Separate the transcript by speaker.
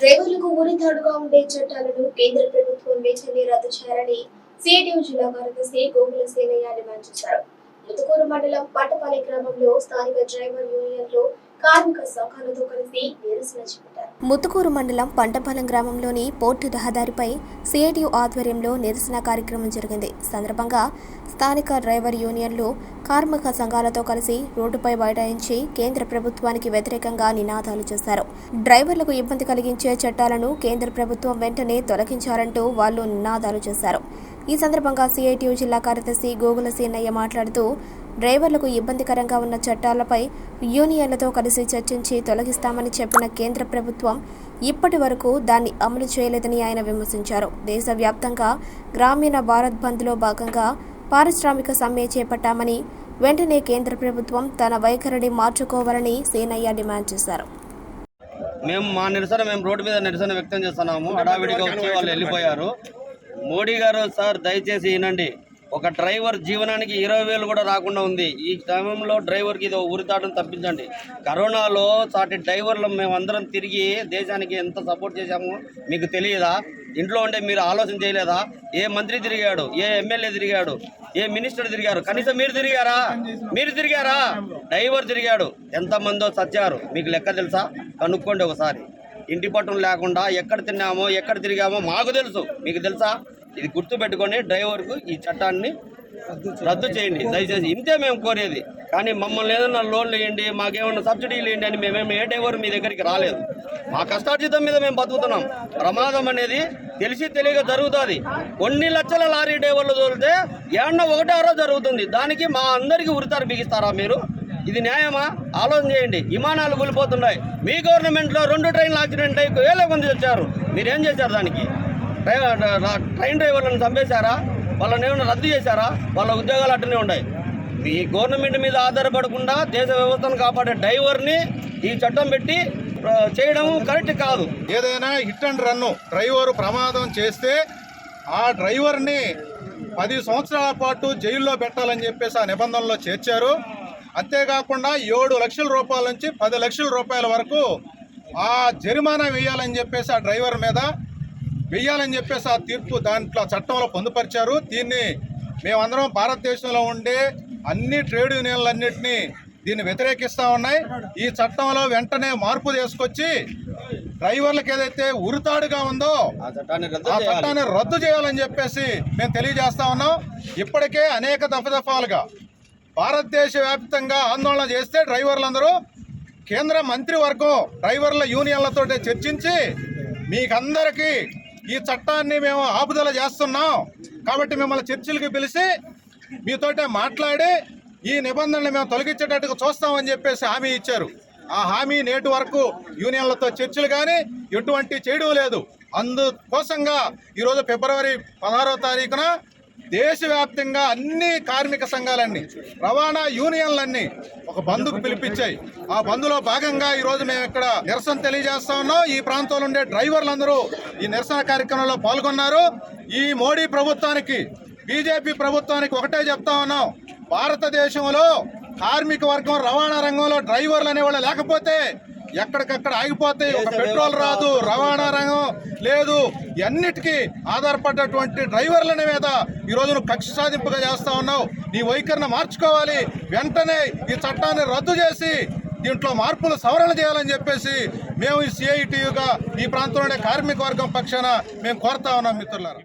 Speaker 1: డ్రైవర్లకు ఉరితాడుగా ఉండే చట్టాలను కేంద్ర ప్రభుత్వం వెంటనే రద్దు చేయాలని సిఐటియు జిల్లా కార్యదర్శి గోకుల సేనయ్య డిమాండ్ చేశారు. ముతుకూరు మండలం పట్టపల్లి గ్రామంలో స్థానిక డ్రైవర్ యూనియన్లో కార్మిక సంఘాలతో కలిసి నిరసన చేపట్టారు ముతుకూరు మండలం పంటపాలెం గ్రామంలోని పోర్టు రహదారిపై సిఐటియు ఆధ్వర్యంలో నిరసన కార్యక్రమం జరిగింది. సందర్భంగా స్థానిక డ్రైవర్ యూనియన్లు కార్మిక సంఘాలతో కలిసి రోడ్డుపై బైఠాయించి కేంద్ర ప్రభుత్వానికి వ్యతిరేకంగా నినాదాలు చేశారు. డ్రైవర్లకు ఇబ్బంది కలిగించే చట్టాలను కేంద్ర ప్రభుత్వం వెంటనే తొలగించాలంటూ వాళ్ళు నినాదాలు చేశారు. ఈ సందర్భంగా సిఐటియు జిల్లా కార్యదర్శి గోగుల సీనయ్య మాట్లాడుతూ డ్రైవర్లకు ఇబ్బందికరంగా ఉన్న చట్టాలపై యూనియన్లతో కలిసి చర్చించి తొలగిస్తామని చెప్పిన కేంద్ర ప్రభుత్వం ఇప్పటి వరకు దాన్ని అమలు చేయలేదని ఆయన విమర్శించారు. దేశవ్యాప్తంగా గ్రామీణ భారత్ బంద్లో భాగంగా పారిశ్రామిక సమ్మె చేపట్టామని వెంటనే కేంద్ర ప్రభుత్వం తన వైఖరిని మార్చుకోవాలని సేనయ్య డిమాండ్ చేశారు.
Speaker 2: మేము మా నిరసన మేము రోడ్డు మీద నిరసన వ్యక్తం చేస్తున్నాము. హడావిడిగా వచ్చి వాళ్ళు వెళ్ళిపోయారు. మోడీ గారు సార్ దయచేసి వినండి. ఒక డ్రైవర్ జీవనానికి ఇరవై వేలు కూడా రాకుండా ఉంది. ఈ సమయంలో డ్రైవర్కి ఇది ఉరితాటం తప్పించండి. కరోనాలో సాటి డ్రైవర్లు మేమందరం తిరిగి దేశానికి ఎంత సపోర్ట్ చేశామో మీకు తెలియదా? ఇంట్లో ఉండే మీరు ఆలోచన చేయలేదా? ఏ మంత్రి తిరిగాడు? ఏ ఎమ్మెల్యే తిరిగాడు? ఏ మినిస్టర్ తిరిగారు? కనీసం మీరు తిరిగారా? మీరు తిరిగారా? డ్రైవర్ తిరిగాడు. ఎంతమందో చచ్చారు. మీకు లెక్క తెలుసా? కనుక్కోండి ఒకసారి. ఇంటి పట్టును లేకుండా ఎక్కడ తిన్నామో ఎక్కడ తిరిగామో మాకు తెలుసు. మీకు తెలుసా? ఇది గుర్తుపెట్టుకొని డ్రైవర్కు ఈ చట్టాన్ని రద్దు చేయండి. దయచేసి ఇంతే మేము కోరేది. కానీ మమ్మల్ని ఏదైనా లోన్లు ఇవ్వండి మాకేమన్నా సబ్సిడీలు ఇవ్వండి అని మేమేమి ఏ డ్రైవర్ మీ దగ్గరికి రాలేదు. మా కష్టార్జితం మీద మేము బతుకుతున్నాం. ప్రమాదం అనేది తెలిసి తెలియక జరుగుతుంది. కొన్ని లక్షల లారీ డ్రైవర్లు తోలితే ఏమన్నా ఒకటారో జరుగుతుంది. దానికి మా అందరికీ ఉరితారు బిగిస్తారా మీరు? ఇది న్యాయమా? ఆలోచన చేయండి. విమానాలు కూలిపోతున్నాయి. మీ గవర్నమెంట్లో రెండు ట్రైన్లు యాక్సిడెంట్ అయ్యి వేల మంది వచ్చారు. మీరేం చేశారు దానికి? ట్రైన్ డ్రైవర్లను చంపేశారా? వాళ్ళని ఏమైనా రద్దు చేశారా? వాళ్ళ ఉద్యోగాలు అట్టనే ఉన్నాయి. ఈ గవర్నమెంట్ మీద ఆధారపడకుండా దేశ వ్యవస్థను కాపాడే డ్రైవర్ని ఈ చట్టం పెట్టి చేయడం కరెక్ట్ కాదు.
Speaker 3: ఏదైనా హిట్ అండ్ రన్ను డ్రైవర్ ప్రమాదం చేస్తే ఆ డ్రైవర్ని పది సంవత్సరాల పాటు జైల్లో పెట్టాలని చెప్పేసి ఆ నిబంధనలో చేర్చారు. అంతేకాకుండా ఏడు లక్షల రూపాయల నుంచి పది లక్షల రూపాయల వరకు ఆ జరిమానా వేయాలని చెప్పేసి ఆ డ్రైవర్ మీద వెయ్యాలని చెప్పేసి ఆ తీర్పు దాంట్లో చట్టంలో పొందుపరిచారు. దీన్ని మేమందరం భారతదేశంలో ఉండే అన్ని ట్రేడ్ యూనియన్లన్నింటినీ దీన్ని వ్యతిరేకిస్తూ ఉన్నాయి. ఈ చట్టంలో వెంటనే మార్పు తీసుకొచ్చి డ్రైవర్లకు ఏదైతే ఉరితాడుగా ఉందో
Speaker 2: ఆ
Speaker 3: చట్టాన్ని రద్దు చేయాలని చెప్పేసి మేము తెలియజేస్తా ఉన్నాం. ఇప్పటికే అనేక దఫదఫాలుగా భారతదేశ వ్యాప్తంగా ఆందోళన చేస్తే డ్రైవర్లందరూ కేంద్ర మంత్రివర్గం డ్రైవర్ల యూనియన్లతో చర్చించి మీకందరికీ ఈ చట్టాన్ని మేము ఆపుదల చేస్తున్నాం. కాబట్టి మిమ్మల్ని చర్చలకు పిలిచి మీతోటే మాట్లాడి ఈ నిబంధనలు మేము తొలగించేటట్టుగా చూస్తామని చెప్పేసి హామీ ఇచ్చారు. ఆ హామీ నేటి వరకు యూనియన్లతో చర్చలు కానీ ఎటువంటి చేయడం లేదు. అందుకోసంగా ఈరోజు ఫిబ్రవరి పదహారవ తారీఖున దేశవ్యాప్తంగా అన్ని కార్మిక సంఘాలన్నీ రవాణా యూనియన్లన్నీ ఒక బంధుకు పిలిపించాయి. ఆ బంధులో భాగంగా ఈరోజు మేము ఇక్కడ నిరసన తెలియజేస్తా ఉన్నాం. ఈ ప్రాంతంలో ఉండే డ్రైవర్లందరూ ఈ నిరసన కార్యక్రమంలో పాల్గొన్నారు. ఈ మోడీ ప్రభుత్వానికి బీజేపీ ప్రభుత్వానికి ఒకటే చెప్తా ఉన్నాం. భారతదేశంలో కార్మిక వర్గం రవాణా రంగంలో డ్రైవర్లు అనేవాళ్ళు లేకపోతే ఎక్కడికక్కడ ఆగిపోతాయి ఒక పెట్రోల్ రాదు రవాణా రంగం లేదు. అన్నిటికీ ఆధారపడ్డటువంటి డ్రైవర్ల మీద ఈ రోజు నువ్వు కక్ష సాధింపుగా చేస్తా ఉన్నావు. నీ వైఖరిని మార్చుకోవాలి. వెంటనే ఈ చట్టాన్ని రద్దు చేసి దీంట్లో మార్పులు సవరణ చేయాలని చెప్పేసి మేము ఈ సిఐటియుగా ఈ ప్రాంతంలోనే కార్మిక వర్గం పక్షాన మేము కోరుతా ఉన్నాం మిత్రులారా.